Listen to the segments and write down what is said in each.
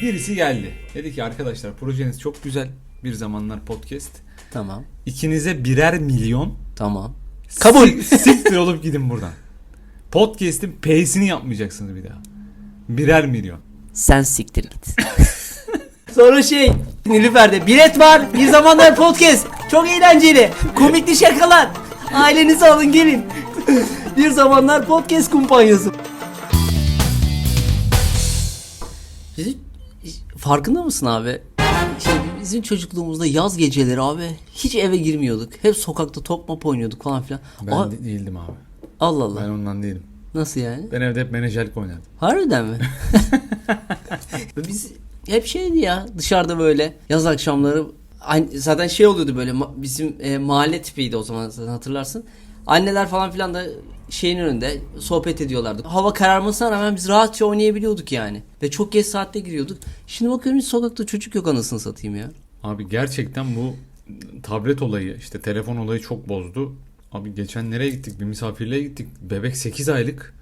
Birisi geldi. Dedi ki arkadaşlar projeniz çok güzel. Bir zamanlar podcast. Tamam. İkinize birer milyon. Tamam. Kabul. Sik- Siktir olup gidin buradan. Podcast'in P'sini yapmayacaksınız bir daha. Birer milyon. Sen siktir git. Sonra şey Nilüfer'de bilet var bir zamanlar podcast çok eğlenceli komikli şakalar ailenizi alın gelin bir zamanlar podcast kumpanyası farkında mısın abi şey, bizim çocukluğumuzda yaz geceleri abi hiç eve girmiyorduk hep sokakta top mop oynuyorduk falan filan Ben de- değildim abi. Allah Allah Ben ondan değilim. nasıl yani Ben evde hep menajerlik oynadım. Harbiden mi? Biz hep şeydi ya dışarıda böyle yaz akşamları aynı- zaten şey oluyordu böyle bizim e, mahalle tipiydi o zaman zaten hatırlarsın. Anneler falan filan da şeyin önünde sohbet ediyorlardı. Hava kararmasına rağmen biz rahatça oynayabiliyorduk yani. Ve çok geç saatte giriyorduk. Şimdi bakıyorum hiç sokakta çocuk yok anasını satayım ya. Abi gerçekten bu tablet olayı işte telefon olayı çok bozdu. Abi geçen nereye gittik? Bir misafirliğe gittik. Bebek 8 aylık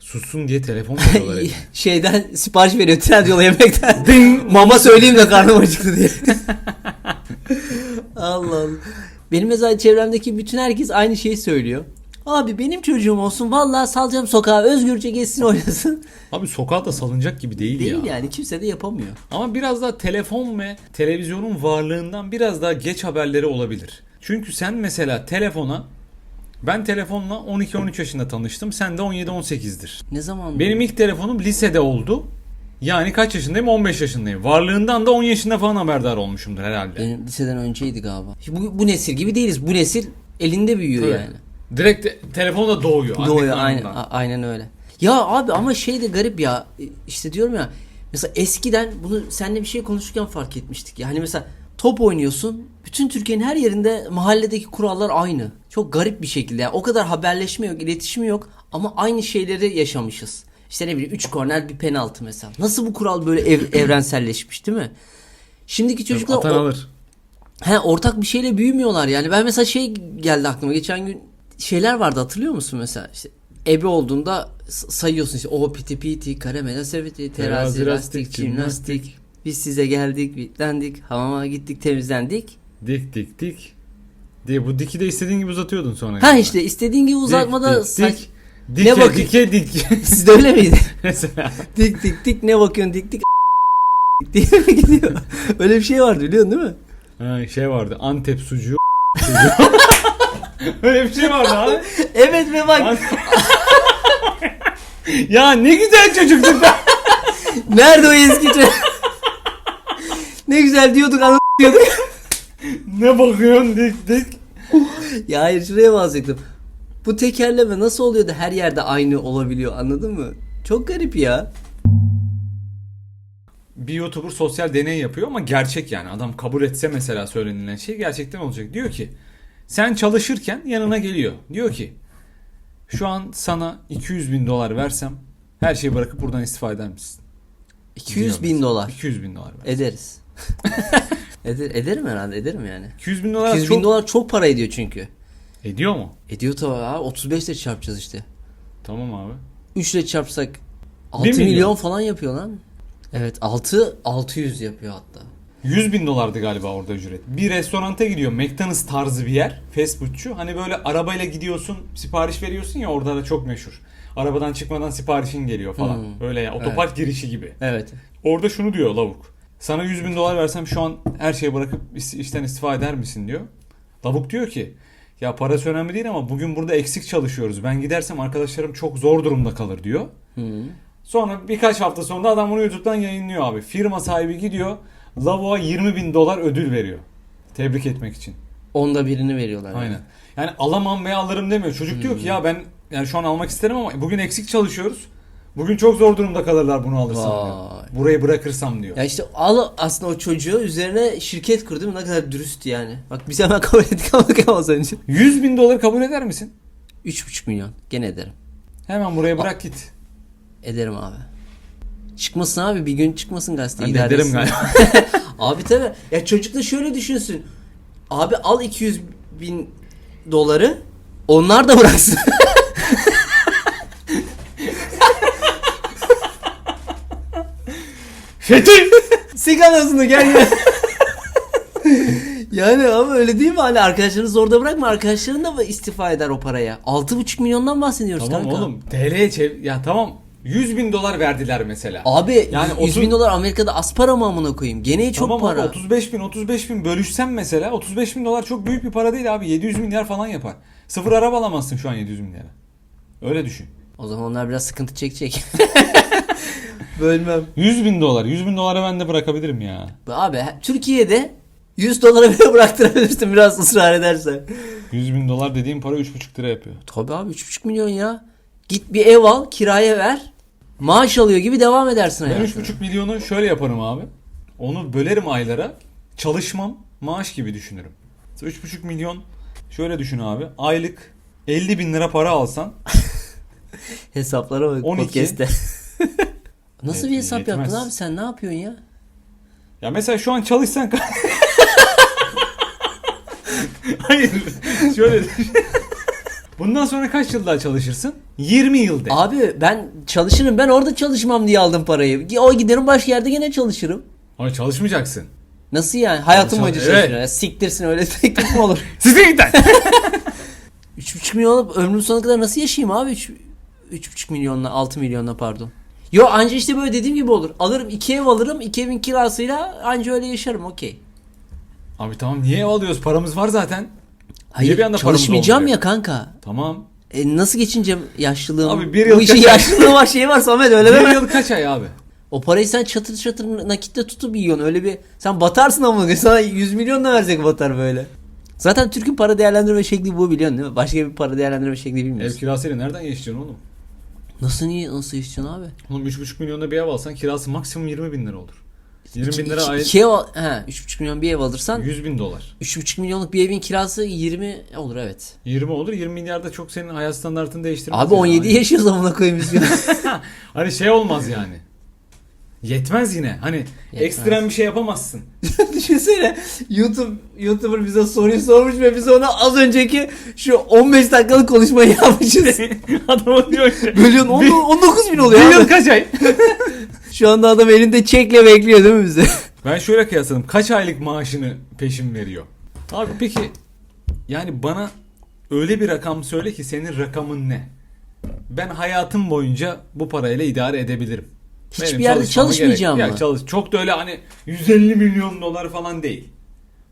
sussun diye telefon veriyorlar. Şeyden sipariş veriyor Trendyol yemekten. Mama söyleyeyim de karnım acıktı diye. Allah Allah. Benim mesela çevremdeki bütün herkes aynı şeyi söylüyor. Abi benim çocuğum olsun vallahi salacağım sokağa özgürce geçsin oynasın. Abi sokağa da salınacak gibi değil, Değil ya. yani kimse de yapamıyor. Ama biraz daha telefon ve televizyonun varlığından biraz daha geç haberleri olabilir. Çünkü sen mesela telefona ben telefonla 12-13 yaşında tanıştım. Sen de 17-18'dir. Ne zaman? Benim ilk telefonum lisede oldu. Yani kaç yaşındayım? 15 yaşındayım. Varlığından da 10 yaşında falan haberdar olmuşumdur herhalde. Benim liseden önceydi galiba. Bu, bu nesil gibi değiliz. Bu nesil elinde büyüyor Tabii. yani. Direkt te- telefonla doğuyor. Doğuyor aynen, aynen öyle. Ya abi ama şey de garip ya. İşte diyorum ya. Mesela eskiden bunu seninle bir şey konuşurken fark etmiştik. Yani mesela top oynuyorsun. Bütün Türkiye'nin her yerinde mahalledeki kurallar aynı. Çok garip bir şekilde. Yani o kadar haberleşme yok, iletişimi yok ama aynı şeyleri yaşamışız. İşte ne bileyim 3 korner bir penaltı mesela. Nasıl bu kural böyle ev- evrenselleşmiş değil mi? Şimdiki çocuklar Atan o- alır. He ortak bir şeyle büyümüyorlar yani. Ben mesela şey geldi aklıma geçen gün şeyler vardı hatırlıyor musun mesela işte ebe olduğunda sayıyorsun işte o piti piti kare mela seveti terazi lastik, jimnastik biz size geldik bitlendik hamama gittik temizlendik. Dik dik dik. Diye bu diki de istediğin gibi uzatıyordun sonra. Ha galiba. işte istediğin gibi uzatmada dik, dik, saç... dik. Dike, Ne bakın- dike dik. Sizde öyle miydi? Mesela. dik dik dik ne bakıyorsun dik dik diye mi gidiyor? Öyle bir şey vardı biliyorsun değil mi? Ha, şey vardı. Antep sucuğu. Öyle bir şey vardı abi. Evet ve bak ya ne güzel çocuktuk nerede o eski çocuk? Ne güzel diyorduk anı diyorduk. ne bakıyorsun dik dik. Ya hayır şuraya bahsettim. Bu tekerleme nasıl oluyor da her yerde aynı olabiliyor anladın mı? Çok garip ya. Bir YouTuber sosyal deney yapıyor ama gerçek yani. Adam kabul etse mesela söylenilen şey gerçekten olacak. Diyor ki sen çalışırken yanına geliyor. Diyor ki şu an sana 200 bin dolar versem her şeyi bırakıp buradan istifa eder misin? 200 bin dolar. mesela. 200 bin dolar ver. Ederiz. Eder, ederim herhalde ederim yani. 200 bin dolar 200 çok... bin dolar çok para ediyor çünkü. Ediyor mu? Ediyor tabii abi 35 ile çarpacağız işte. Tamam abi. 3 ile çarpsak 6 Bir milyon. milyon. falan yapıyor lan. Evet 6 600 yapıyor hatta. 100 bin dolardı galiba orada ücret. Bir restoranta gidiyor. McDonald's tarzı bir yer. Fast foodçu. Hani böyle arabayla gidiyorsun sipariş veriyorsun ya orada da çok meşhur. Arabadan çıkmadan siparişin geliyor falan. Hmm. Böyle ya otopark girişi gibi. Evet. Orada şunu diyor lavuk. Sana 100 bin dolar versem şu an her şeyi bırakıp işten istifa eder misin diyor. Lavuk diyor ki ya parası önemli değil ama bugün burada eksik çalışıyoruz. Ben gidersem arkadaşlarım çok zor durumda kalır diyor. Hı. Sonra birkaç hafta sonra adam bunu YouTube'dan yayınlıyor abi. Firma sahibi gidiyor. Lavuğa 20 bin dolar ödül veriyor. Tebrik etmek için. Onda birini veriyorlar. yani. Aynen. Yani alamam veya alırım demiyor. Çocuk diyor ki ya ben yani şu an almak isterim ama bugün eksik çalışıyoruz. Bugün çok zor durumda kalırlar bunu alırsam diyor. Vay. Burayı bırakırsam diyor. Ya işte al aslında o çocuğu üzerine şirket kurdu değil mi? Ne kadar dürüst yani. Bak biz hemen kabul ettik ama az önce. 100 bin dolar kabul eder misin? 3,5 milyon. Gene ederim. Hemen buraya bırak git. Ederim abi. Çıkmasın abi bir gün çıkmasın gazete. Ben de idare ederim galiba. Abi tabi. Ya çocuk da şöyle düşünsün. Abi al 200 bin doları onlar da bıraksın. Fethi! Sigan ağzını gel gel. yani ama öyle değil mi? Hani arkadaşlarını zorda bırakma. Arkadaşların da istifa eder o paraya? 6,5 milyondan bahsediyoruz Tamam kanka. oğlum TL'ye çev... Ya tamam 100 bin dolar verdiler mesela. Abi Yani yani 100 otuz- bin dolar Amerika'da az para mı amına koyayım? Gene çok tamam para. abi 35 bin 35 bin bölüşsen mesela 35 bin dolar çok büyük bir para değil abi 700 milyar falan yapar. Sıfır araba alamazsın şu an 700 milyara. Öyle düşün. O zaman onlar biraz sıkıntı çekecek. Bölmem. 100 bin dolar 100 bin dolara ben de bırakabilirim ya. Abi Türkiye'de 100 dolara bile bıraktırabilirsin biraz ısrar edersen. 100 bin dolar dediğim para 3,5 lira yapıyor. Tabii abi 3,5 milyon ya. Git bir ev al kiraya ver. Maaş alıyor gibi devam edersin Ben hayatına. 3,5 milyonu şöyle yaparım abi. Onu bölerim aylara. Çalışmam maaş gibi düşünürüm. Mesela 3,5 milyon şöyle düşün abi. Aylık 50 bin lira para alsan Hesaplara bak 12. podcast'te. Nasıl bir Evet, hesap yetmez. yaptın abi sen ne yapıyorsun ya? Ya mesela şu an çalışsan Hayır. Şöyle düşün. Bundan sonra kaç yıl daha çalışırsın? 20 yıl de. Abi ben çalışırım ben orada çalışmam diye aldım parayı. O giderim başka yerde gene çalışırım. Ama çalışmayacaksın. Nasıl yani? Hayatım boyunca Evet. çalışırım. Ya Siktirsin öyle teklif mi olur? Size giden. 3,5 milyon ömrüm sonuna kadar nasıl yaşayayım abi? 3 3,5 milyonla 6 milyonla pardon. Yo anca işte böyle dediğim gibi olur. Alırım iki ev alırım. iki evin kirasıyla anca öyle yaşarım okey. Abi tamam niye ev alıyoruz? Paramız var zaten. Hayır bir anda çalışmayacağım ya kanka. Tamam. E, nasıl geçineceğim yaşlılığım? Abi bir yıl Bu işin kaç- yaşlılığı var şeyi var Samet öyle Bir deme. yıl kaç ay abi? O parayı sen çatır çatır nakitte tutup yiyorsun. Öyle bir sen batarsın ama sana 100 milyon da versek batar böyle. Zaten Türk'ün para değerlendirme şekli bu biliyorsun değil mi? Başka bir para değerlendirme şekli Ev bilmiyorsun. kirasıyla nereden geçeceksin oğlum? Nasıl niye nasıl istiyorsun abi? Oğlum 3,5 milyonda bir ev alsan kirası maksimum 20 bin lira olur. 20 İki- bin lira iki- ay iki ev al- he, 3,5 milyon bir ev alırsan 100 bin dolar. 3,5 milyonluk bir evin kirası 20 olur evet. 20 olur 20 milyarda çok senin hayat standartını değiştirmez. Abi yani. 17 yaşıyoruz amına koyayım biz. Hani şey olmaz yani. Yetmez yine. Hani Yetmez. ekstrem bir şey yapamazsın. Düşünsene YouTube YouTuber bize soruyu sormuş ve biz ona az önceki şu 15 dakikalık konuşmayı yapmışız. Adam diyor ki. Bölüyorsun on- Bir- 19 bin oluyor yıl kaç ay? Şu anda adam elinde çekle bekliyor değil mi bize? Ben şöyle kıyasladım. Kaç aylık maaşını peşin veriyor? Abi peki yani bana öyle bir rakam söyle ki senin rakamın ne? Ben hayatım boyunca bu parayla idare edebilirim. Hiçbir Benim yerde çalışmama çalışmayacağım gerek- mı? Ya çalış. Çok da öyle hani 150 milyon dolar falan değil.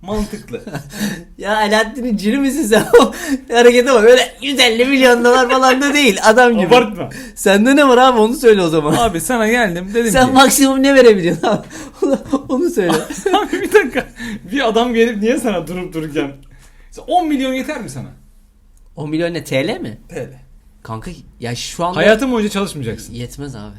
Mantıklı. ya Alaaddin'in cini misin sen? O harekete bak öyle 150 milyon dolar falan da değil adam gibi. Abartma. Sende ne var abi onu söyle o zaman. Abi sana geldim dedim Sen ki. maksimum ne verebiliyorsun abi? Onu- onu söyle. Abi bir dakika. Bir adam gelip niye sana durup dururken? 10 milyon yeter mi sana? 10 milyon ne TL mi? TL. Kanka ya şu anda Hayatın boyunca çalışmayacaksın. yetmez abi.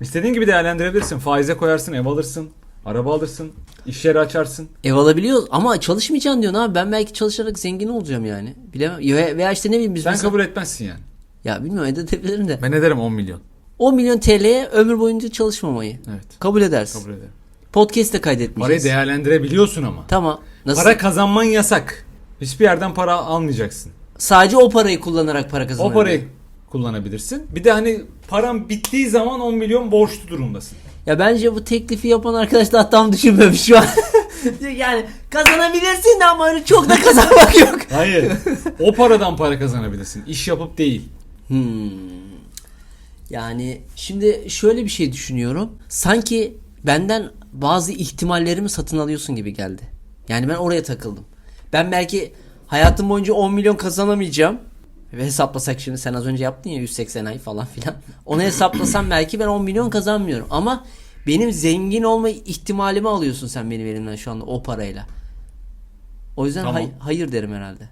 İstediğin gibi değerlendirebilirsin. Faize koyarsın, ev alırsın, araba alırsın, iş yeri açarsın. Ev alabiliyoruz ama çalışmayacaksın diyorsun abi. Ben belki çalışarak zengin olacağım yani. Bilemem. Ya- Veya işte ne bileyim biz Sen mesela- kabul etmezsin yani. Ya bilmiyorum edebilirim de. Ben ederim 10 milyon. 10 milyon TL'ye ömür boyunca çalışmamayı. Evet. Kabul edersin. Kabul ederim. Podcast'te Parayı kaydetmeyeceğiz. değerlendirebiliyorsun ama. Tamam. Nasıl? Para kazanman yasak. Hiçbir yerden para almayacaksın. Sadece o parayı kullanarak para O kazanabilirim. parayı kullanabilirsin. Bir de hani param bittiği zaman 10 milyon borçlu durumdasın. Ya bence bu teklifi yapan arkadaş daha tam düşünmemiş şu an. yani kazanabilirsin ama öyle çok da kazanmak yok. Hayır. o paradan para kazanabilirsin. İş yapıp değil. Hmm. Yani şimdi şöyle bir şey düşünüyorum. Sanki benden bazı ihtimallerimi satın alıyorsun gibi geldi. Yani ben oraya takıldım. Ben belki hayatım boyunca 10 milyon kazanamayacağım. Ve hesaplasak şimdi sen az önce yaptın ya 180 ay falan filan. Onu hesaplasam belki ben 10 milyon kazanmıyorum. Ama benim zengin olma ihtimalimi alıyorsun sen benim elimden şu anda o parayla. O yüzden Tamam. hay- hayır derim herhalde.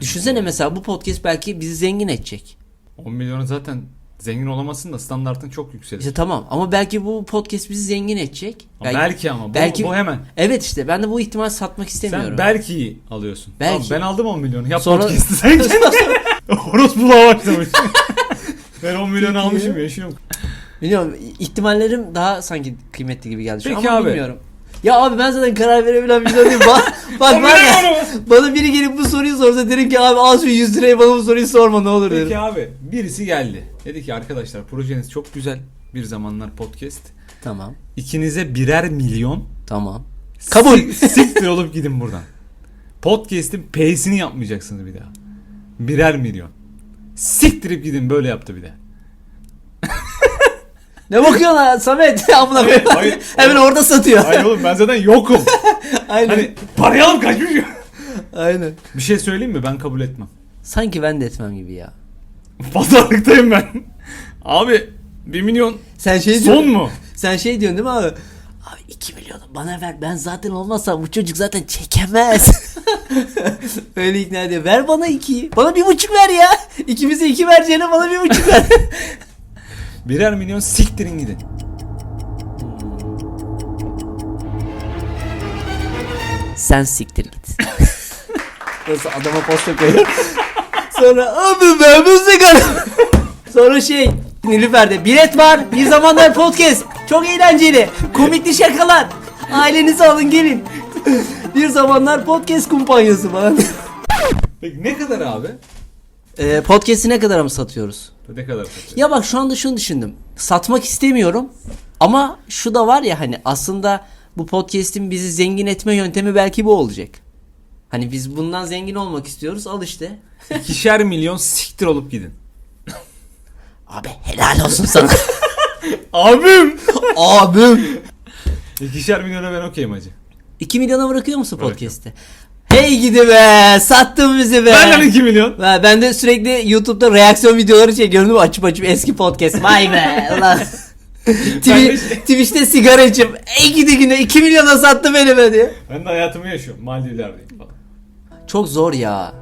Düşünsene mesela bu podcast belki bizi zengin edecek. 10 milyonu zaten zengin olamazsın da standartın çok yükselir. İşte tamam ama belki bu podcast bizi zengin edecek. Ama belki ama bu- bu hemen. Evet işte ben de bu ihtimal satmak istemiyorum. Sen belki alıyorsun. Belki. Tamam, ben aldım 10 milyonu. Yap Sonra- podcast'ı sen Orospuluğa başlamış. ben 10 milyonu almışım yaşıyorum. Biliyorum ihtimallerim daha sanki kıymetli gibi geldi şu Peki ama abi. bilmiyorum. Ya abi ben zaten karar verebilen bir insan değilim. Bak, bak var ya, bana biri gelip bu soruyu sorsa derim ki abi al şu 100 lirayı bana bu soruyu sorma ne olur derim. Peki abi birisi geldi. Dedi ki arkadaşlar projeniz çok güzel. Bir zamanlar podcast. Tamam. İkinize birer milyon. Tamam. Kabul. Sik- Siktir olup gidin buradan. Podcast'in P'sini yapmayacaksınız bir daha. Birer milyon. Siktirip gidin böyle yaptı bir de. Ne bakıyorsun lan Samet? Amına koyayım. hayır. Hemen orada satıyor. Hayır oğlum ben zaten yokum. Aynen. Hani parayı alıp kaçmışım. Aynen. Bir şey söyleyeyim mi? Ben kabul etmem. Sanki ben de etmem gibi ya. Pazarlıktayım ben. Abi 1 milyon Sen şey son diyorsun. mu? Sen şey diyorsun değil mi abi? Abi 2 milyonu bana ver. Ben zaten olmazsam bu çocuk zaten çekemez. Öyle ikna ediyor. Ver bana 2'yi. Bana bir buçuk ver ya. İkimize 2 vereceğine bana bir buçuk ver. Birer milyon siktirin gidin. Sen siktir git. Nasıl adama posta koyuyor. Sonra abi ben müzik Sonra şey Nilüfer'de bilet var. Bir zamanlar podcast. Çok eğlenceli. Komikli şakalar. Ailenizi alın gelin. bir zamanlar podcast kumpanyası falan. Peki ne kadar abi? Ee, podcast'i ne kadar mı satıyoruz? Ne kadar satıyor? Ya bak şu anda şunu düşündüm. Satmak istemiyorum. Ama şu da var ya hani aslında bu podcast'in bizi zengin etme yöntemi belki bu olacak. Hani biz bundan zengin olmak istiyoruz. Al işte. İkişer milyon siktir olup gidin. Abi helal olsun sana. Abim! Abim. İkişer milyona ben okeyim hacı. 2 milyona bırakıyor musun Bırakıyorum. podcast'i? Hey gidi be. Sattın bizi be. Benden 2 milyon. Ha, Ben de sürekli YouTube'da reaksiyon videoları çekiyorum değil mi? Açıp açıp eski podcast. Vay be. Ulan. Twi- Twitch'te sigara içip ey gidi güne 2 milyona sattı beni be diye. Ben de hayatımı yaşıyorum. Maldivler'deyim falan. Çok zor ya.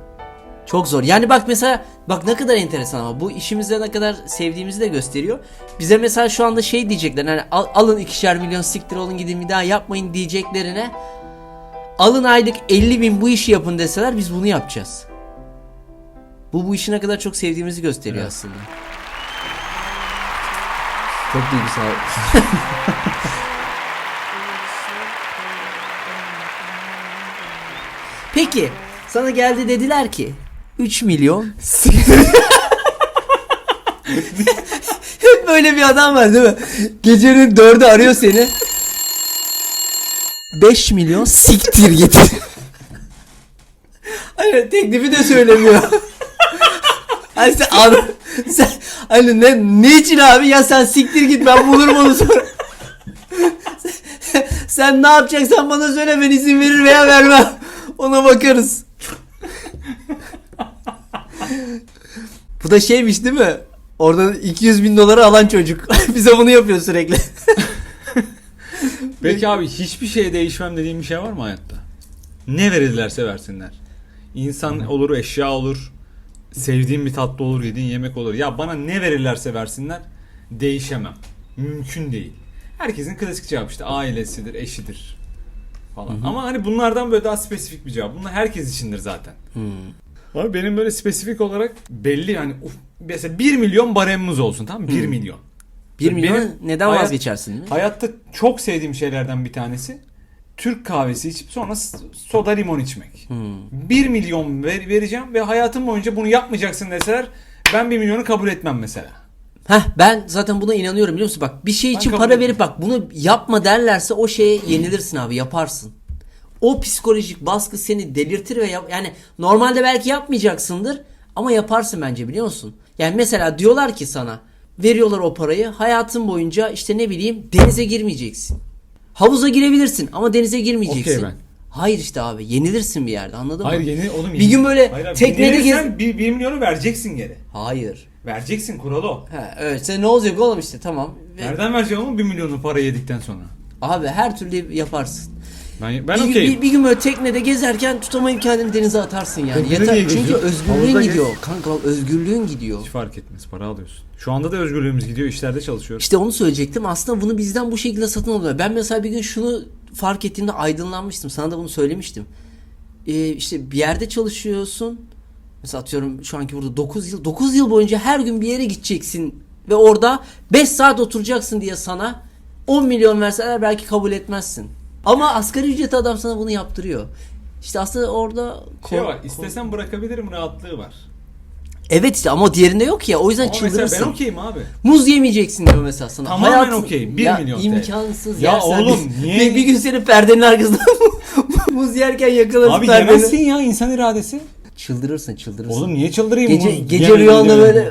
Çok zor. Yani bak mesela bak ne kadar enteresan ama bu işimizde ne kadar sevdiğimizi de gösteriyor. Bize mesela şu anda şey diyecekler hani al- alın ikişer milyon siktir olun gidin bir daha yapmayın diyeceklerine alın aylık 50 bin bu işi yapın deseler biz bunu yapacağız. Bu bu işi ne kadar çok sevdiğimizi gösteriyor Evet. aslında. Çok duygusal. Peki sana geldi dediler ki 3 milyon. Hep böyle bir adam var değil mi? Gecenin dördü arıyor seni. 5 milyon siktir git. Hayır teklifi de söylemiyor. Hani sen, an- sen hani ne, ne için abi ya sen siktir git ben bulurum onu sonra. sen, sen ne yapacaksan bana söyle ben izin verir veya vermem. Ona bakarız. Bu da şeymiş değil mi? Oradan 200 bin doları alan çocuk. Bize bunu yapıyor sürekli. Peki abi hiçbir şeye değişmem dediğim bir şey var mı hayatta? Ne verirlerse versinler. İnsan olur, eşya olur. Sevdiğim bir tatlı olur, yediğin yemek olur. Ya bana ne verirlerse versinler değişemem. Mümkün değil. Herkesin klasik cevabı işte ailesidir, eşidir falan. Ama hani bunlardan böyle daha spesifik bir cevap. Bunlar herkes içindir zaten. Abi benim böyle spesifik olarak belli yani uf, mesela 1 milyon baremimiz olsun tamam mı? 1 milyon. 1 Benim milyon neden hayat- vazgeçersin değil mi? Hayatta çok sevdiğim şeylerden bir tanesi Türk kahvesi içip sonra soda limon içmek. 1 milyon ver- vereceğim ve hayatım boyunca bunu yapmayacaksın deseler ben 1 milyonu kabul etmem mesela. Heh ben zaten buna inanıyorum biliyor musun? Bak bir şey için para verip bak bunu yapma derlerse o şeye yenilirsin abi yaparsın. O psikolojik baskı seni delirtir ve yap yani normalde belki yapmayacaksındır ama yaparsın bence biliyor musun? Yani mesela diyorlar ki sana veriyorlar o parayı hayatın boyunca işte ne bileyim denize girmeyeceksin. Havuza girebilirsin ama denize girmeyeceksin. Okey ben. Hayır işte abi yenilirsin bir yerde anladın Hayır mı? yeni oğlum. Bir gün böyle Hayır abi, teknede yenilirsen bir, 1 milyonu vereceksin geri. Hayır. Vereceksin kuralı o. Ha, evet sen ne olacak oğlum işte tamam. Ve- Nereden vereceğim oğlum 1 milyonu para yedikten sonra? Abi her türlü yaparsın. Ben, ben bir, okeyim. bir, bir gün böyle teknede gezerken tutamayıp kendini denize atarsın yani. Teknede Yeter. Çünkü özgürlüğün Havuzda gidiyor. Kanka bak özgürlüğün gidiyor. Hiç fark etmez para alıyorsun. Şu anda da özgürlüğümüz gidiyor işlerde çalışıyoruz. İşte onu söyleyecektim. Aslında bunu bizden bu şekilde satın alıyorlar. Ben mesela bir gün şunu fark ettiğimde aydınlanmıştım. Sana da bunu söylemiştim. Ee, işte bir yerde çalışıyorsun. Mesela atıyorum şu anki burada 9 yıl. 9 yıl boyunca her gün bir yere gideceksin. Ve orada 5 saat oturacaksın diye sana 10 milyon verseler belki kabul etmezsin. Ama asgari ücret adam sana bunu yaptırıyor. İşte aslında orada Şey var istesem bırakabilirim rahatlığı var. Evet işte ama diğerinde yok ya. O yüzden Ama mesela çıldırırsın. ben okeyim abi. Muz yemeyeceksin diyor mesela sana. Tamamen okey, bir ya, milyon TL. imkansız Ya yersen oğlum, bir- niye- Bir, bir gün senin perdenin arkasında muz yerken yakalarız Abi perdeni. yemezsin ya insan iradesi. Çıldırırsın çıldırırsın. Oğlum niye çıldırayım? gece Muz gece rüyanda diyorum. böyle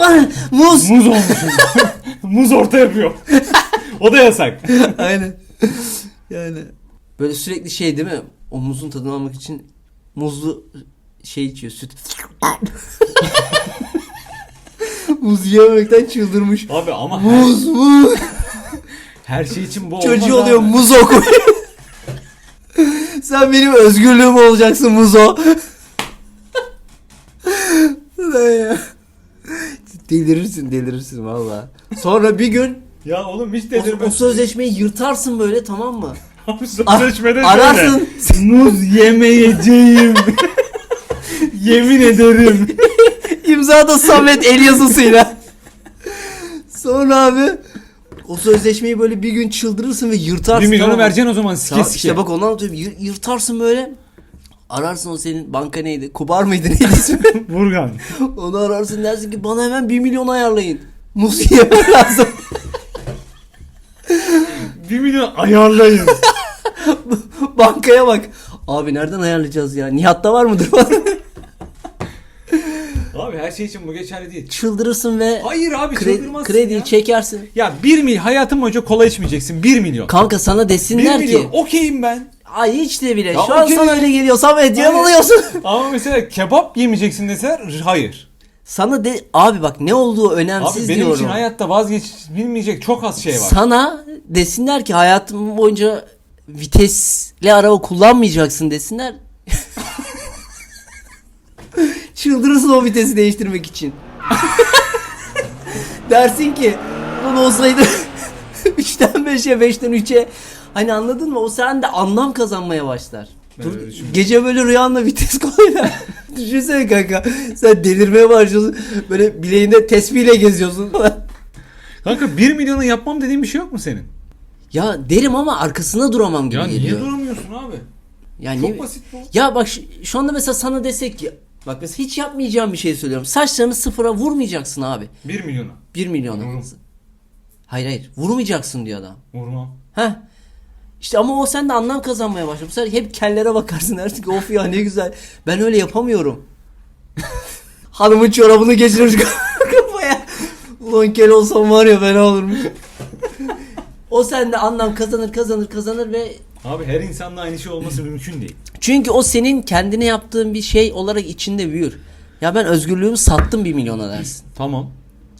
muz. Muz olmuşum. Muz orta yapıyor. o da yasak. Aynen. Yani böyle sürekli şey değil mi? O muzun tadını almak için muzlu şey içiyor süt. muz yememekten çıldırmış. Abi ama her, Muz muz. her şey için bu Çocuğu olmaz oluyor abi. muz oku. Sen benim özgürlüğüm olacaksın muzo. Delirirsin delirirsin valla. Sonra bir gün Ya oğlum hiç o, dedirmez. o sözleşmeyi yırtarsın böyle tamam mı? Abi sözleşmede A- ararsın. Muz yemeyeceğim. Yemin ederim. İmza da Samet el yazısıyla. Sonra abi o sözleşmeyi böyle bir gün çıldırırsın ve yırtarsın. Bir milyonu tamam mı? vereceksin o zaman sike Tamam, sike. işte bak onu anlatıyorum. Yır- yırtarsın böyle. Ararsın o senin banka neydi? Kubar mıydı neydi ismi? Vurgan. Onu ararsın dersin ki bana hemen 1 milyon ayarlayın. Muz yemem lazım. Bir milyon ayarlayın. Bankaya bak. Abi nereden ayarlayacağız ya? Nihat'ta var mıdır abi her şey için bu geçerli değil. Çıldırırsın ve Hayır abi kredi, çıldırmazsın krediyi ya. çekersin. Ya bir mil hayatım boyunca kola içmeyeceksin. Bir milyon. Kanka sana bir desinler milyon. ki Okeyim ben. ay hiç de bile Ya şu an okey sana öyle geliyor Samet Hayır. yanılıyorsun. Ama mesela kebap yemeyeceksin deseler hayır. Sana de abi bak ne olduğu Abi önemsiz benim diyorum. için hayatta vazgeçilmeyecek çok az şey var. Sana desinler ki hayatım boyunca vitesli araba kullanmayacaksın desinler. Çıldırırsın o vitesi değiştirmek için. Dersin ki bunu olsaydı 3'ten 5'e 5'ten 3'e hani anladın mı? O sende anlam kazanmaya başlar. Dur, gece böyle rüyanda vites koyla. Düşünsene kanka. Sen delirmeye başlıyorsun. Böyle bileğinde tespihle geziyorsun. Kanka 1 milyonu yapmam dediğin bir şey yok mu senin? Ya derim ama arkasında duramam gibi Ya niye geliyor. duramıyorsun abi? Yani Çok basit bu. Ya bak şu, şu anda mesela sana desek ki bak mesela hiç yapmayacağım bir şey söylüyorum. Saçlarını sıfıra vurmayacaksın abi. 1 milyonu. 1 milyona. Vururum. Hayır hayır vurmayacaksın diyor adam. Vurmam. Heh. İşte ama o sende anlam kazanmaya başlıyor. Bu sefer hep kellere bakarsın ki of ya ne güzel. Ben öyle yapamıyorum. Hanımın çorabını geçirmiş kafaya. Ulan kel olsam var ya fena olurmuş. O sende anlam kazanır kazanır kazanır ve Abi her insanla aynı şey olması mümkün değil. Çünkü o senin kendine yaptığın bir şey olarak içinde büyür. Ya ben özgürlüğümü sattım bir milyona dersin. Tamam.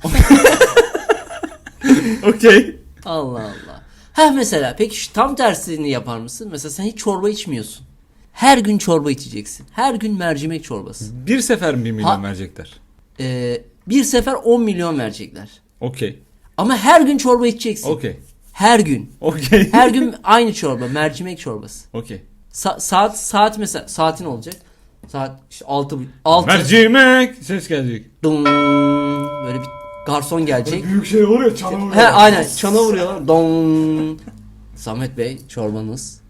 Okey. Allah Allah. Ha mesela peki şu tam tersini yapar mısın? Mesela sen hiç çorba içmiyorsun. Her gün çorba içeceksin. Her gün mercimek çorbası. Bir sefer mi 1 milyon Ha- verecekler? Ee, bir sefer 10 milyon verecekler. Okey. Ama her gün çorba içeceksin. Okey. Her gün. Okey. Her gün aynı çorba. Mercimek çorbası. Okey. Sa- saat saat mesela saatin olacak. Saat işte 6 6 Mercimek ses gelecek. böyle bir garson gelecek. Büyük şey olur ya çana vuruyor. He aynen çana vuruyorlar. Don. Samet Bey çorbanız.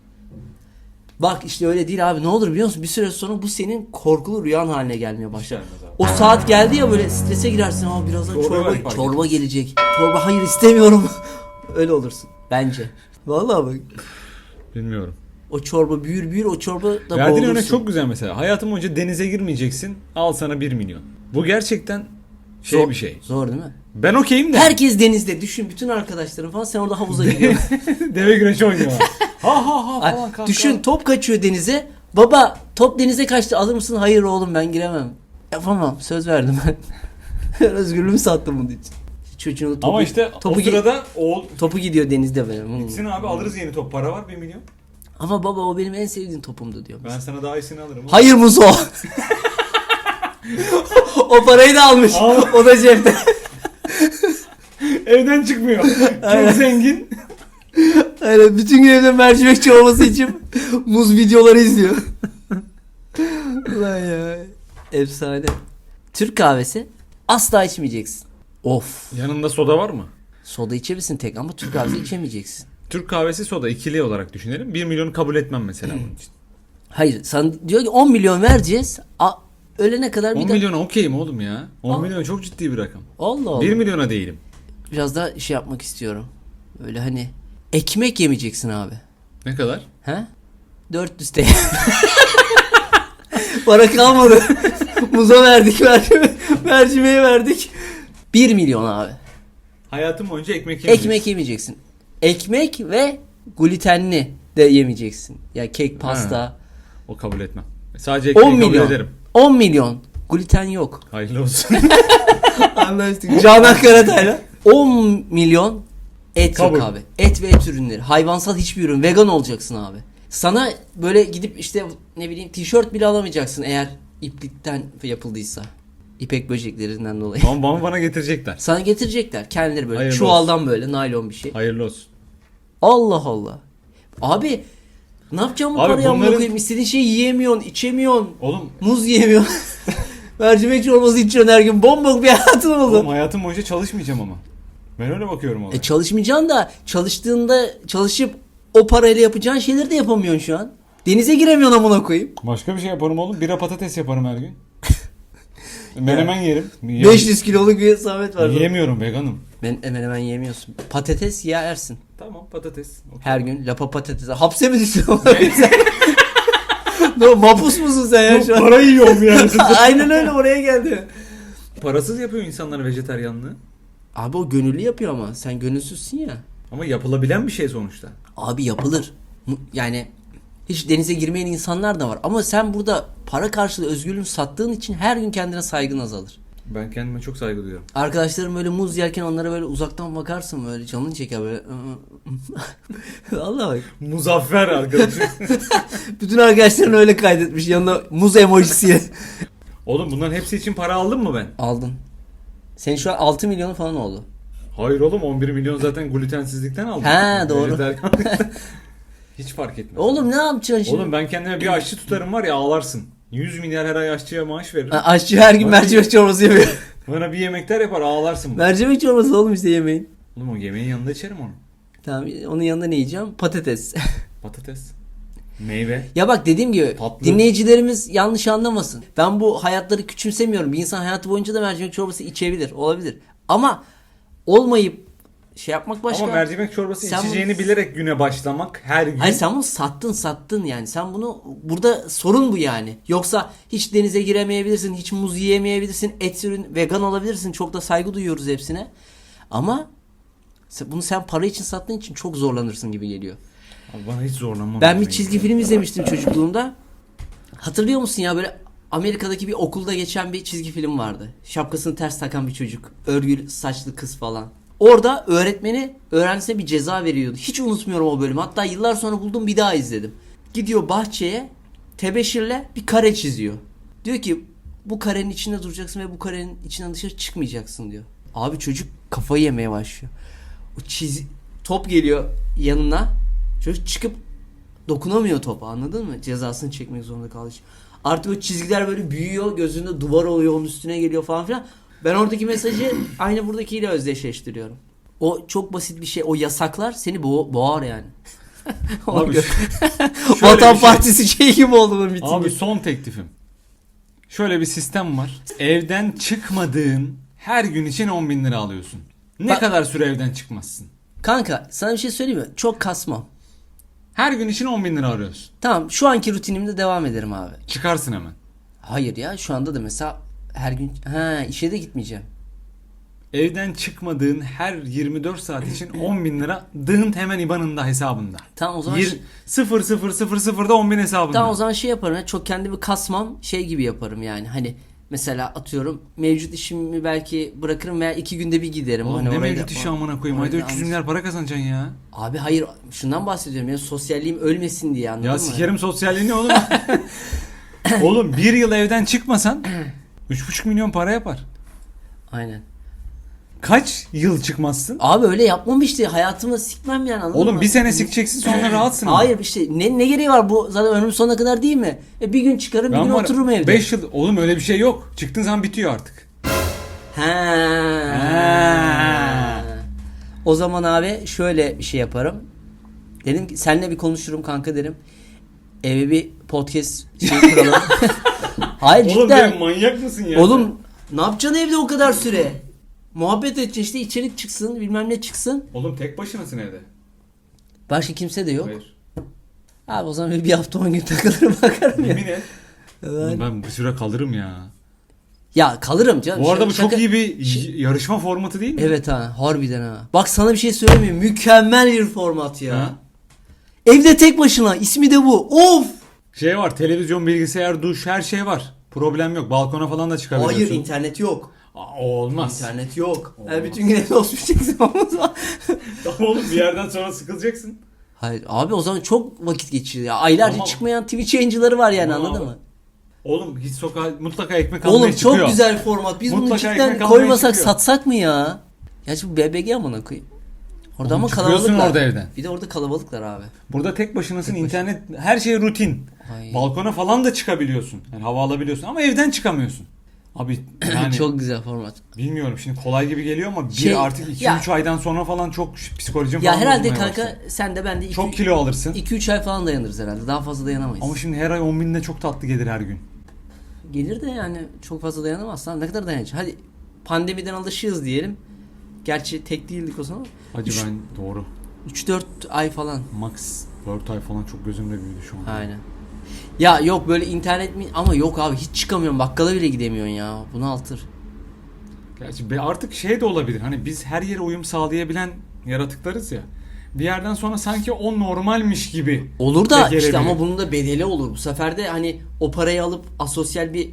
Bak işte öyle değil abi. Ne olur biliyor musun? Bir süre sonra bu senin korkulu rüyan haline gelmeye başlar. O saat geldi ya böyle strese girersin. Aa birazdan Çorba çorba gelecek. Çorba hayır istemiyorum. Öyle olursun bence. Vallahi bak. Bilmiyorum. O çorba büyür büyür o çorba da Verdiğin boğulursun. örnek çok güzel mesela. Hayatın boyunca denize girmeyeceksin. Al sana 1 milyon. Bu gerçekten şey Zor- bir şey. Zor değil mi? Ben okeyim de. Herkes denizde düşün bütün arkadaşların falan sen orada havuza gidiyorsun. Deve güreşi oynuyorlar. ha ha ha falan kalk. Düşün kalk. top kaçıyor denize. Baba top denize kaçtı alır mısın? Hayır oğlum ben giremem. Yapamam söz verdim ben. Ben Özgürlüğümü sattım bunun için. Çocuğun topu, Ama işte topu, o sırada oğul topu gidiyor denizde böyle. Hmm. gitsin abi alırız yeni top. Para var 1 milyon. Ama baba o benim en sevdiğim topumdu diyor. Ben sana daha iyisini alırım. Hayır Muzo. o parayı da almış. Al. o da cepte. Evden çıkmıyor. Çok zengin. Aynen bütün gün evde mercimek çorbası için muz videoları izliyor. Ulan ya. Efsane. Türk kahvesi asla içmeyeceksin. Of. Yanında soda var mı? Soda içebilirsin tek ama Türk kahvesi içemeyeceksin. Türk kahvesi soda ikili olarak düşünelim. 1 milyonu kabul etmem mesela bunun için. Hayır sana diyor ki 10 milyon vereceğiz. A- ölene kadar 10 bir de milyona okeyim oğlum ya. 10 Al. milyon çok ciddi bir rakam. Allah Allah. 1 milyona değilim. Biraz da şey yapmak istiyorum. Böyle hani ekmek yemeyeceksin abi. Ne kadar? He? 400 TL. Para kalmadı. Muza verdik, mercime, mercimeğe verdik. 1 milyon abi. Hayatım boyunca ekmek yemeyeceksin. Ekmek yemeyeceksin. Ekmek ve glutenli de yemeyeceksin. Ya kek, pasta. O kabul etmem. Sadece ekmeği 10 kabul milyon. ederim. 10 milyon. Gluten yok. Hayırlı olsun. Anlaştık. Canan Karatay'la. 10 milyon et Kabul. yok abi. Et ve et ürünleri. Hayvansal hiçbir ürün. Vegan olacaksın abi. Sana böyle gidip işte ne bileyim tişört bile alamayacaksın eğer iplikten yapıldıysa. İpek böceklerinden dolayı. Ama bana, bana getirecekler. Sana getirecekler kendileri böyle Hayırlı çuvaldan böyle naylon bir şey. Hayırlı olsun. Allah Allah. Abi ne yapacağım bu Abi parayı bunların- koyayım? İstediğin şeyi yiyemiyorsun, içemiyorsun. Oğlum, Muz yiyemiyorsun. Mercimek çorbası içiyorsun her gün. Bombok bir hayatın oldu. oğlum hayatım boyunca çalışmayacağım ama. Ben öyle bakıyorum olaya. E çalışmayacaksın da çalıştığında çalışıp o parayla yapacağın şeyleri de yapamıyorsun şu an. Denize giremiyorsun amına koyayım. Başka bir şey yaparım oğlum. Bira patates yaparım her gün. Menemen yerim. Yiyem- 500 kiloluk bir Samet var. Yiyemiyorum veganım. Ben hemen hemen yemiyorsun. Patates yersin. Tamam patates. Her gün lapa patates. Hapse mi düştün? no, mapus musun sen ya şu an? Para yiyorum yani. Aynen öyle oraya geldi. Parasız yapıyor insanlar vejetaryanlığı. Abi o gönüllü yapıyor ama sen gönülsüzsün ya. Ama yapılabilen bir şey sonuçta. Abi yapılır. Mu- Yani hiç denize girmeyen insanlar da var. Ama sen burada para karşılığı özgürlüğünü sattığın için her gün kendine saygın azalır. Ben kendime çok saygı duyuyorum. Arkadaşlarım böyle muz yerken onlara böyle uzaktan bakarsın böyle canın çeker böyle. Allah bak. Muzaffer arkadaşım. Bütün arkadaşların öyle kaydetmiş yanına muz emojisiyle. oğlum bunların hepsi için para aldın mı ben? Aldın. Senin şu an 6 milyonu falan oldu. Hayır oğlum 11 milyon zaten glutensizlikten aldım. He, doğru. Hiç fark etmez. Oğlum ne yapacaksın şimdi? Oğlum ben kendime bir aşçı tutarım var ya ağlarsın. 100 milyar her ay aşçıya maaş veririm. Aşçı her gün mercimek çorbası yapıyor. Bana bir yemekler yapar ağlarsın. mercimek çorbası oğlum işte yemeğin. Oğlum o yemeğin yanında içerim onu. Tamam onun yanında ne yiyeceğim? Patates. Patates. Meyve. Ya bak dediğim gibi Tatlı. dinleyicilerimiz yanlış anlamasın. Ben bu hayatları küçümsemiyorum. Bir insan hayatı boyunca da mercimek çorbası içebilir. Olabilir. Ama olmayıp şey yapmak başka. Ama mercimek çorbası Sen içeceğini bunu- bilerek güne başlamak her gün. Hayır sen bunu sattın sattın yani. Sen bunu burada sorun bu yani. Yoksa hiç denize giremeyebilirsin, hiç muz yiyemeyebilirsin, et ürün vegan olabilirsin. Çok da saygı duyuyoruz hepsine. Ama bunu sen para için sattığın için çok zorlanırsın gibi geliyor. Abi bana hiç zorlanmam. Ben bir çizgi film izlemiştim çocukluğumda. Hatırlıyor musun ya böyle Amerika'daki bir okulda geçen bir çizgi film vardı. Şapkasını ters takan bir çocuk. Örgülü saçlı kız falan. Orada öğretmeni öğrencisine bir ceza veriyordu. Hiç unutmuyorum o bölümü. Hatta yıllar sonra buldum bir daha izledim. Gidiyor bahçeye tebeşirle bir kare çiziyor. Diyor ki bu karenin içinde duracaksın ve bu karenin içinden dışarı çıkmayacaksın diyor. Abi çocuk kafayı yemeye başlıyor. O çiz top geliyor yanına. Çocuk çıkıp dokunamıyor topa anladın mı? Cezasını çekmek zorunda kaldı. Artık o çizgiler böyle büyüyor. Gözünde duvar oluyor onun üstüne geliyor falan filan. Ben oradaki mesajı aynı buradakiyle özdeşleştiriyorum. O çok basit bir şey. O yasaklar seni bo- boğar yani. Abi Vatan şey- Partisi şey gibi oldu bu mitingi. Abi son teklifim. Şöyle bir sistem var. Evden çıkmadığın her gün için 10 bin lira alıyorsun. Ne Bak- kadar süre evden çıkmazsın? Kanka sana bir şey söyleyeyim mi? Çok kasmam. Her gün için 10 bin lira arıyorsun. Tamam şu anki rutinimde devam ederim abi. Çıkarsın hemen. Hayır ya şu anda da mesela her gün ha işe de gitmeyeceğim. Evden çıkmadığın her 24 saat için 10 bin lira dığınt hemen IBAN'ında hesabında. Tamam o zaman Yir, şey- 0 0 0 0'da 10 bin hesabında. Tamam o zaman şey yaparım ya çok kendimi kasmam şey gibi yaparım yani hani mesela atıyorum mevcut işimi belki bırakırım veya iki günde bir giderim. Oğlum hani ne mevcut işi amına koyayım. Ayda da 300 almış. milyar para kazanacaksın ya. Abi hayır şundan bahsediyorum ya sosyalliğim ölmesin diye anladın Ya mı? sikerim sosyalliğini oğlum. oğlum bir yıl evden çıkmasan 3,5 milyon para yapar. Aynen. Kaç yıl çıkmazsın? Abi öyle yapmam işte hayatımı sikmem yani anladın Oğlum mı? bir sene sikeceksin sonra rahatsın. ama. Hayır işte ne, ne gereği var bu zaten ömrüm sonuna kadar değil mi? E, bir gün çıkarım bir gün otururum evde. 5 yıl oğlum öyle bir şey yok. Çıktığın zaman bitiyor artık. Ha. Ha. O zaman abi şöyle bir şey yaparım. Dedim ki seninle bir konuşurum kanka derim. Eve bir podcast şey kuralım. Hayır Oğlum cidden. sen manyak mısın ya? Oğlum ne yapacaksın evde o kadar süre? Muhabbet edeceksin işte içerik çıksın bilmem ne çıksın. Oğlum tek başınasın evde. Başka kimse de yok. Hayır. Abi o zaman bir hafta 10 gün takılırım bakarım ya. Yemin et. Oğlum Ben bir süre kalırım ya. Ya kalırım canım. Bu arada bu Şaka- çok iyi bir y- yarışma formatı değil mi? Evet ha harbiden ha. Bak sana bir şey söyleyeyim mi? Mükemmel bir format ya. Ha? Evde tek başına ismi de bu. Of! Şey var televizyon, bilgisayar, duş her şey var. Problem yok. Balkona falan da çıkabiliyorsun. Hayır internet yok. Aa, olmaz. İnternet yok. Olmaz. Her bütün gün evde oturmayacaksın. Tamam oğlum bir yerden sonra sıkılacaksın. Hayır abi o zaman çok vakit geçiyor ya. Aylarca Ama- çıkmayan Twitch yayıncıları var yani Ama anladın mı? Oğlum hiç sokağa mutlaka ekmek almaya Oğlum çıkıyor. çok güzel format. Biz bunu Mutlaka cidden ekmek almaya koymasak çıkıyor. satsak mı ya? Gerçi bu BBG amına koyayım. Orada Oğlum ama çıkıyorsun kalabalıklar. orada evden. Bir de orada kalabalıklar abi. Burada tek başınasın internet her şey rutin. Ay. Balkona falan da çıkabiliyorsun. Yani hava alabiliyorsun ama evden çıkamıyorsun. Abi yani çok güzel format. bilmiyorum şimdi kolay gibi geliyor ama bir Şey, artık 2-3 ya- aydan sonra falan çok psikolojim Ya falan herhalde bozulmaya kanka başladı. sen de ben de Çok kilo alırsın. 2-3 ay falan dayanırız herhalde. Daha fazla dayanamayız. Ama şimdi her ay 10 binde çok tatlı gelir her gün. Gelir de yani çok fazla dayanamazsan ne kadar dayanacaksın? Hadi pandemiden alışığız diyelim. Gerçi tek değildik o zaman. Hacı Üç- ben doğru. 3-4 ay falan. Max 4 ay falan çok gözümde büyüdü şu an. Aynen. Ya yok böyle internet mi? Ama yok abi hiç çıkamıyorum. Bakkala bile gidemiyorsun ya. Bunu altır. Gerçi be- artık şey de olabilir. Hani biz her yere uyum sağlayabilen yaratıklarız ya. Bir yerden sonra sanki o normalmiş gibi. Olur da de işte gelebilir. ama bunun da bedeli olur. Bu sefer de hani o parayı alıp asosyal bir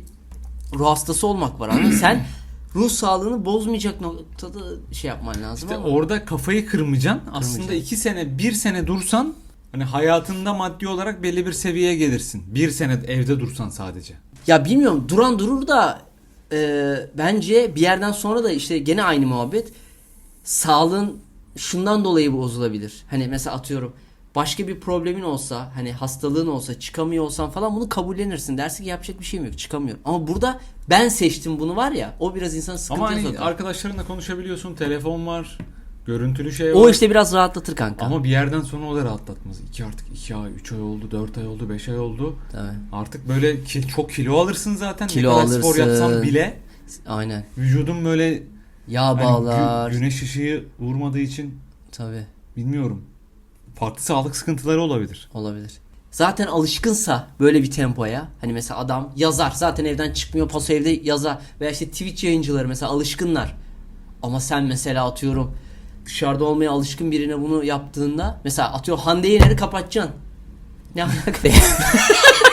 ruh hastası olmak var. Ama sen ruh sağlığını bozmayacak noktada şey yapman lazım İşte ama. orada kafayı kırmayacaksın. Aslında Kırmayacaksın. iki sene, bir sene dursan hani hayatında maddi olarak belli bir seviyeye gelirsin. Bir sene evde dursan sadece. Ya bilmiyorum duran durur da e, bence bir yerden sonra da işte gene aynı muhabbet. Sağlığın şundan dolayı bozulabilir. Hani mesela atıyorum başka bir problemin olsa hani hastalığın olsa çıkamıyor olsan falan bunu kabullenirsin. Dersin ki yapacak bir şeyim yok çıkamıyorum. Ama burada ben seçtim bunu var ya o biraz insanı sıkıntıya Ama hani sokar. arkadaşlarınla konuşabiliyorsun, telefon var, görüntülü şey var. O işte biraz rahatlatır kanka. Ama bir yerden sonra o da rahatlatmaz. 2 artık 2 ay, 3 ay oldu, 4 ay oldu, 5 ay oldu. Tabii. Artık böyle ki, çok kilo alırsın zaten. Kilo ne kadar spor alırsın. yapsan bile Aynen. vücudun böyle Yağ hani gü- bağlar. güneş ışığı vurmadığı için Tabii. bilmiyorum. Farklı sağlık sıkıntıları olabilir. Olabilir. Zaten alışkınsa böyle bir tempoya hani mesela adam yazar zaten evden çıkmıyor paso evde yazar veya işte Twitch yayıncıları mesela alışkınlar. Ama sen mesela atıyorum dışarıda olmaya alışkın birine bunu yaptığında mesela atıyor Hande Yener'i kapatacaksın. Ne alaka?